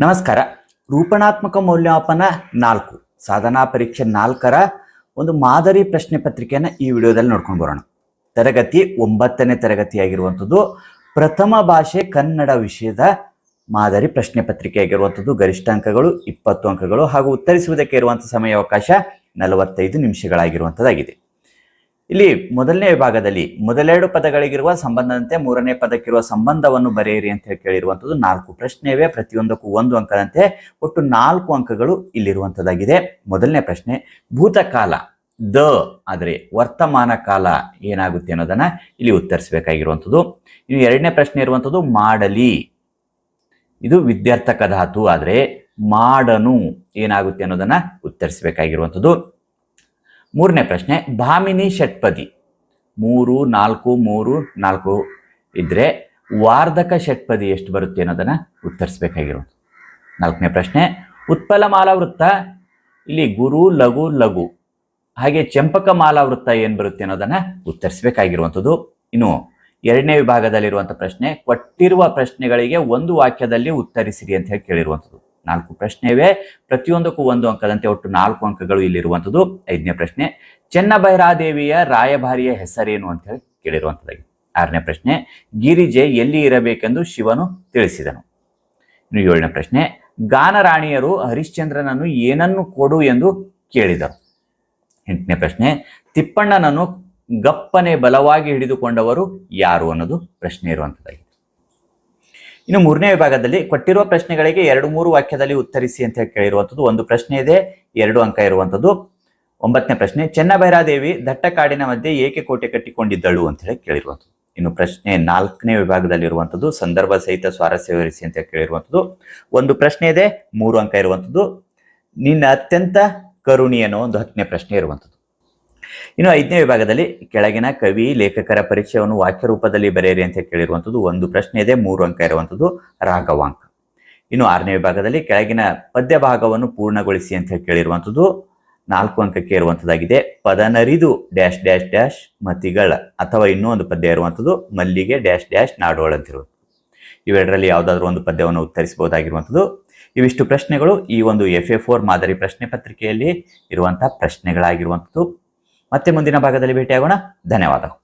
ನಮಸ್ಕಾರ. ರೂಪಣಾತ್ಮಕ ಮೌಲ್ಯಮಾಪನ ನಾಲ್ಕು. ಸಾಧನಾ ಪರೀಕ್ಷೆ ನಾಲ್ಕರ ಒಂದು ಮಾದರಿ ಪ್ರಶ್ನೆ ಪತ್ರಿಕೆಯನ್ನು ಈ ವಿಡಿಯೋದಲ್ಲಿ ನೋಡ್ಕೊಂಡು ಬರೋಣ. ತರಗತಿ ಒಂಬತ್ತನೇ ತರಗತಿಯಾಗಿರುವಂಥದ್ದು ಪ್ರಥಮ ಭಾಷೆ ಕನ್ನಡ ವಿಷಯದ ಮಾದರಿ ಪ್ರಶ್ನೆ ಪತ್ರಿಕೆ ಆಗಿರುವಂಥದ್ದು ಗರಿಷ್ಠ ಅಂಕಗಳು, ಇಪ್ಪತ್ತು ಅಂಕಗಳು ಹಾಗೂ ಉತ್ತರಿಸುವುದಕ್ಕೆ ಇರುವಂಥ ಸಮಯಾವಕಾಶ ನಲವತ್ತೈದು ನಿಮಿಷಗಳಾಗಿರುವಂಥದ್ದಾಗಿದೆ. ಇಲ್ಲಿ ಮೊದಲನೇ ವಿಭಾಗದಲ್ಲಿ ಮೊದಲೆರಡು ಪದಗಳಿಗಿರುವ ಸಂಬಂಧದಂತೆ ಮೂರನೇ ಪದಕ್ಕಿರುವ ಸಂಬಂಧವನ್ನು ಬರೆಯಿರಿ ಅಂತ ಹೇಳಿ ಕೇಳಿರುವಂಥದ್ದು ನಾಲ್ಕು ಪ್ರಶ್ನೆಯವೇ ಪ್ರತಿಯೊಂದಕ್ಕೂ ಒಂದು ಅಂಕದಂತೆ ಒಟ್ಟು ನಾಲ್ಕು ಅಂಕಗಳು ಇಲ್ಲಿರುವಂಥದ್ದಾಗಿದೆ. ಮೊದಲನೇ ಪ್ರಶ್ನೆ, ಭೂತಕಾಲ, ದ ಆದರೆ ವರ್ತಮಾನ ಕಾಲ ಏನಾಗುತ್ತೆ ಅನ್ನೋದನ್ನ ಇಲ್ಲಿ ಉತ್ತರಿಸಬೇಕಾಗಿರುವಂಥದ್ದು. ಇನ್ನು ಎರಡನೇ ಪ್ರಶ್ನೆ ಇರುವಂಥದ್ದು ಮಾಡಲಿ. ಇದು ವಿದ್ಯಾರ್ಥಕ ಧಾತು ಆದರೆ ಮಾಡನು ಏನಾಗುತ್ತೆ ಅನ್ನೋದನ್ನ ಉತ್ತರಿಸಬೇಕಾಗಿರುವಂಥದ್ದು. ಮೂರನೇ ಪ್ರಶ್ನೆ, ಭಾಮಿನಿ ಷಟ್ಪದಿ. ಮೂರು, ನಾಲ್ಕು ಮೂರು, ನಾಲ್ಕು ಇದ್ರೆ ವಾರ್ಧಕ ಷಟ್ಪದಿ ಎಷ್ಟು ಬರುತ್ತೆ ಅನ್ನೋದನ್ನ ಉತ್ತರಿಸಬೇಕಾಗಿರೋದು. ನಾಲ್ಕನೇ ಪ್ರಶ್ನೆ, ಉತ್ಪಲ ಮಾಲಾ ವೃತ್ತ ಇಲ್ಲಿ ಗುರು, ಲಘು ಲಘು, ಹಾಗೆ ಚಂಪಕ ಮಾಲಾ ವೃತ್ತ ಏನು ಬರುತ್ತೆ ಅನ್ನೋದನ್ನ ಉತ್ತರಿಸಬೇಕಾಗಿರುವಂಥದ್ದು. ಇನ್ನು ಎರಡನೇ ವಿಭಾಗದಲ್ಲಿರುವಂಥ ಪ್ರಶ್ನೆ, ಕೊಟ್ಟಿರುವ ಪ್ರಶ್ನೆಗಳಿಗೆ ಒಂದು ವಾಕ್ಯದಲ್ಲಿ ಉತ್ತರಿಸಿರಿ ಅಂತ ಹೇಳಿ ಕೇಳಿರುವಂಥದ್ದು. ನಾಲ್ಕು ಪ್ರಶ್ನೆ ಇವೆ ಪ್ರತಿಯೊಂದಕ್ಕೂ ಒಂದು ಅಂಕದಂತೆ ಒಟ್ಟು ನಾಲ್ಕು ಅಂಕಗಳು ಇಲ್ಲಿರುವಂಥದ್ದು. ಐದನೇ ಪ್ರಶ್ನೆ ಚೆನ್ನಭೈರಾದೇವಿಯ ರಾಯಭಾರಿಯ ಹೆಸರೇನು ಅಂತ ಹೇಳಿ ಕೇಳಿರುವಂಥದ್ದಾಗಿದೆ. ಆರನೇ ಪ್ರಶ್ನೆ, ಗಿರಿಜೆ ಎಲ್ಲಿ ಇರಬೇಕೆಂದು ಶಿವನು ತಿಳಿಸಿದನು. ಇನ್ನು ಏಳನೇ ಪ್ರಶ್ನೆ, ಗಾನರಾಣಿಯರು ಹರಿಶ್ಚಂದ್ರನನ್ನು ಏನನ್ನು ಕೊಡು ಎಂದು ಕೇಳಿದರು? ಎಂಟನೇ ಪ್ರಶ್ನೆ, ತಿಪ್ಪಣ್ಣನನ್ನು ಗಪ್ಪನೆ ಬಲವಾಗಿ ಹಿಡಿದುಕೊಂಡವರು ಯಾರು ಅನ್ನೋದು ಪ್ರಶ್ನೆ ಇರುವಂಥದ್ದಾಗಿದೆ. ಇನ್ನು ಮೂರನೇ ವಿಭಾಗದಲ್ಲಿ ಕೊಟ್ಟಿರುವ ಪ್ರಶ್ನೆಗಳಿಗೆ ಎರಡು ಮೂರು ವಾಕ್ಯದಲ್ಲಿ ಉತ್ತರಿಸಿ ಅಂತ ಹೇಳಿ ಕೇಳಿರುವಂಥದ್ದು. ಒಂದು ಪ್ರಶ್ನೆ ಇದೆ, ಎರಡು ಅಂಕ ಇರುವಂಥದ್ದು. ಒಂಬತ್ತನೇ ಪ್ರಶ್ನೆ ಚೆನ್ನಭೈರಾದೇವಿ ದಟ್ಟ ಕಾಡಿನ ಮಧ್ಯೆ ಏಕೆ ಕೋಟೆ ಕಟ್ಟಿಕೊಂಡಿದ್ದಳು ಅಂತ ಹೇಳಿ ಕೇಳಿರುವಂಥದ್ದು. ಇನ್ನು ಪ್ರಶ್ನೆ ನಾಲ್ಕನೇ ವಿಭಾಗದಲ್ಲಿ ಇರುವಂಥದ್ದು, ಸಂದರ್ಭ ಸಹಿತ ಸ್ವಾರಸ್ಯ ವಿವರಿಸಿ ಅಂತ ಕೇಳಿರುವಂಥದ್ದು. ಒಂದು ಪ್ರಶ್ನೆ ಇದೆ, ಮೂರು ಅಂಕ ಇರುವಂಥದ್ದು. ನಿನ್ನ ಅತ್ಯಂತ ಕರುಣಿ ಅನ್ನೋ ಒಂದು ಹತ್ತನೇ ಪ್ರಶ್ನೆ ಇರುವಂಥದ್ದು. ಇನ್ನು ಐದನೇ ವಿಭಾಗದಲ್ಲಿ ಕೆಳಗಿನ ಕವಿ, ಲೇಖಕರ ಪರಿಚಯವನ್ನು ವಾಕ್ಯ ರೂಪದಲ್ಲಿ ಬರೆಯಿರಿ ಅಂತ ಕೇಳಿರುವಂಥದ್ದು ಒಂದು ಪ್ರಶ್ನೆ ಇದೆ, ಮೂರು ಅಂಕ ಇರುವಂಥದ್ದು ರಾಘವಾಂಕ. ಇನ್ನು ಆರನೇ ವಿಭಾಗದಲ್ಲಿ ಕೆಳಗಿನ ಪದ್ಯ ಭಾಗವನ್ನು ಪೂರ್ಣಗೊಳಿಸಿ ಅಂತ ಕೇಳಿರುವಂಥದ್ದು ನಾಲ್ಕು ಅಂಕಕ್ಕೆ ಇರುವಂಥದ್ದಾಗಿದೆ, ಪದನರಿದು ಡ್ಯಾಶ್ ಡ್ಯಾಶ್ ಡ್ಯಾಶ್ ಮತಿಗಳ ಅಥವಾ ಇನ್ನೂ ಒಂದು ಪದ್ಯ ಇರುವಂಥದ್ದು ಮಲ್ಲಿಗೆ ಡ್ಯಾಶ್ ಡ್ಯಾಶ್ ನಾಡೋಳ ಅಂತ ಇರುವಂಥದ್ದು. ಇವೆರಡರಲ್ಲಿ ಯಾವುದಾದ್ರೂ ಒಂದು ಪದ್ಯವನ್ನು ಉತ್ತರಿಸಬಹುದಾಗಿರುವಂಥದ್ದು. ಇವಿಷ್ಟು ಪ್ರಶ್ನೆಗಳು ಈ ಒಂದು ಎಫ್ ಎ ಫೋರ್ ಮಾದರಿ ಪ್ರಶ್ನೆ ಪತ್ರಿಕೆಯಲ್ಲಿ ಇರುವಂತಹ ಪ್ರಶ್ನೆಗಳಾಗಿರುವಂಥದ್ದು. ಮತ್ತೆ ಮುಂದಿನ ಭಾಗದಲ್ಲಿ ಭೇಟಿಯಾಗೋಣ. ಧನ್ಯವಾದಗಳು.